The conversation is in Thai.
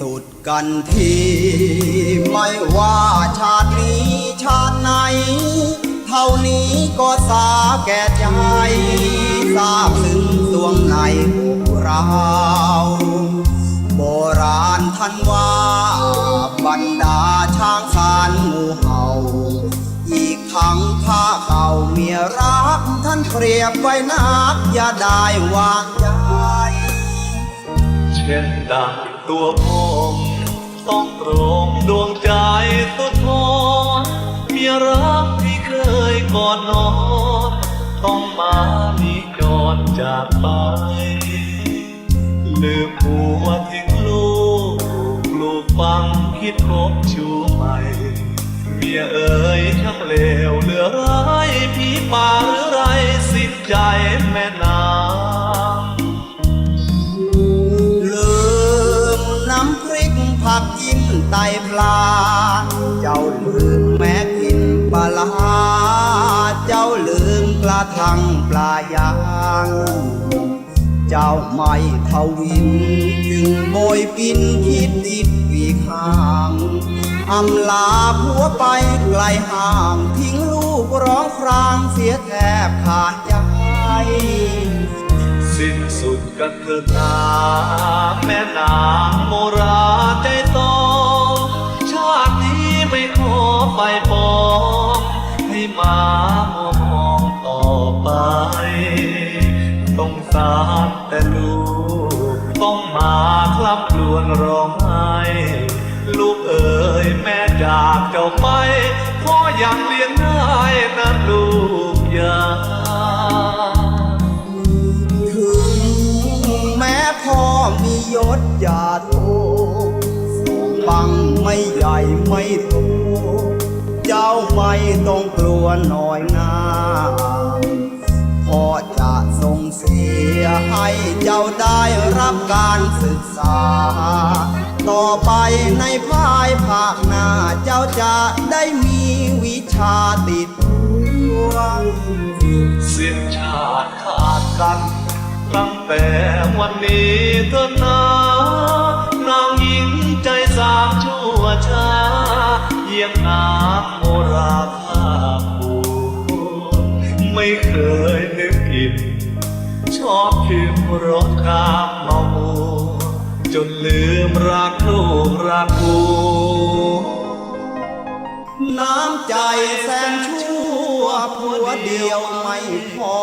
สุดกันที ไม่ว่าชาตินี้ชาติไหน เท่านี้ก็สาแก่ใจทราบถึงดวงในอกเราโบราณท่านว่าบรรดาช้างสารงูเห่า อีกทั้งข้าเขาเมียรัก ท่านเปรียบไว้นักอย่าได้วางใจเช่นดัง ตัวผมต้องตรงดวงใจสุดทนเมียรักที่เคยกอดนอนต้องมานีจรจากไป ลืมผัวทิ้งลูกลูกฟังคิดคบชูใหม่เมียเอ๋ยช่างเลวเหลือร้ายพี่ป่าหรือไรสิ้นใจแม่นา ผักกินไตปลา เจ้าลืมแม้กินปลาร้าเจ้าลืมกระทังปลายาง เจ้าไม่ทวิน จึงโบยปินคิดติดวีข้างอำลาผัวไปไกลห่าง ทิ้งลูกร้องครางเสียแทบขาดใจ สุดกันเถิดนาแม่นางโมราใจตองชาตินี้ไม่ขอไปปองให้มามัวมองต่อไปต้องสารแต่ลูกต้องมาคลับครวนร้องไห้ลูกเอ๋ยแม่จากเจ้าไปพ่อยัง ยศอย่าโทสองบังไม่ใหญ่ไม่โตเจ้าไม่ต้องกลัวหน่อยนาพ่อจะส่งเสียให้เจ้าได้รับการศึกษา ต่อไปในภายภาคหน้าเจ้าจะได้มีวิชาติดตัวเสิ้นชาติขาดกันตั้งแต่วันนี้เถิดนา ยี่ยงนางโมราภาภูไม่เคยนึกผิดชอบคิดรถข้ามเมามัวจนลืมรักลูกรักกูน้ำใจแสนชั่วผัวเดียวไม่พอ